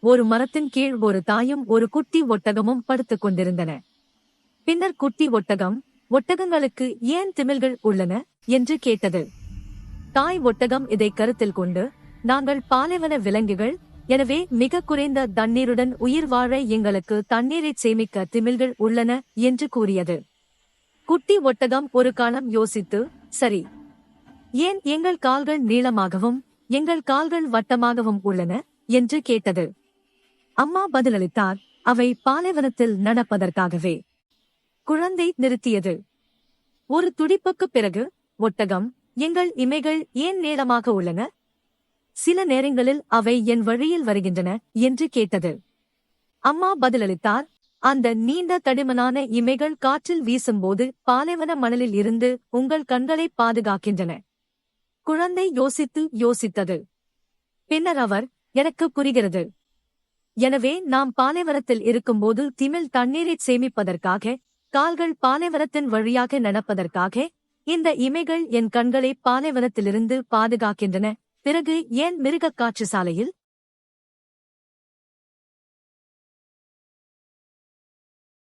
ஒரு மரத்தின் கீழ் ஒரு தாயும் ஒரு குட்டி ஒட்டகமும் படுத்துக் கொண்டிருந்தன. பின்னர் குட்டி ஒட்டகம் ஒட்டகங்களுக்கு ஏன் திமில்கள் உள்ளன? என்று கேட்டது. தாய் ஒட்டகம் இதை கருத்தில் கொண்டு நாங்கள் பாலைவன விலங்குகள் எனவே மிக குறைந்த தண்ணீருடன் உயிர் வாழ எங்களுக்கு தண்ணீரை சேமிக்க திமில்கள் உள்ளன என்று கூறியது. குட்டி ஒட்டகம் ஒரு காலம் யோசித்து சரி ஏன் எங்கள் கால்கள் நீளமாகவும் எங்கள் கால்கள் வட்டமாகவும் உள்ளன? என்று கேட்டது. அம்மா பதிலளித்தார் அவை பாலைவனத்தில் நடப்பதற்காகவே. குழந்தை நிறுத்தியது. ஒரு துடிப்புக்குப் பிறகு ஒட்டகம் எங்கள் இமைகள் ஏன் நீளமாக உள்ளன? சில நேரங்களில் அவை என் வழியில் வருகின்றன என்று கேட்டது. அம்மா பதிலளித்தார் அந்த நீண்ட தடிமனான இமைகள் காற்றில் வீசும்போது பாலைவன மணலில் இருந்து உங்கள் கண்களை பாதுகாக்கின்றன. குழந்தை யோசித்து யோசித்தது. பின்னர் அவர் எனக்கு புரிகிறது. எனவே நாம் பாலைவனத்தில் இருக்கும்போது திமில் தண்ணீரை சேமிப்பதற்காக கால்கள் பாலைவனத்தின் வழியாக நடப்பதற்காக இந்த இமைகள் என் கண்களை பாலைவனத்திலிருந்து பாதுகாக்கின்றன. பிறகு ஏன் மிருகக் காற்று சாலையில்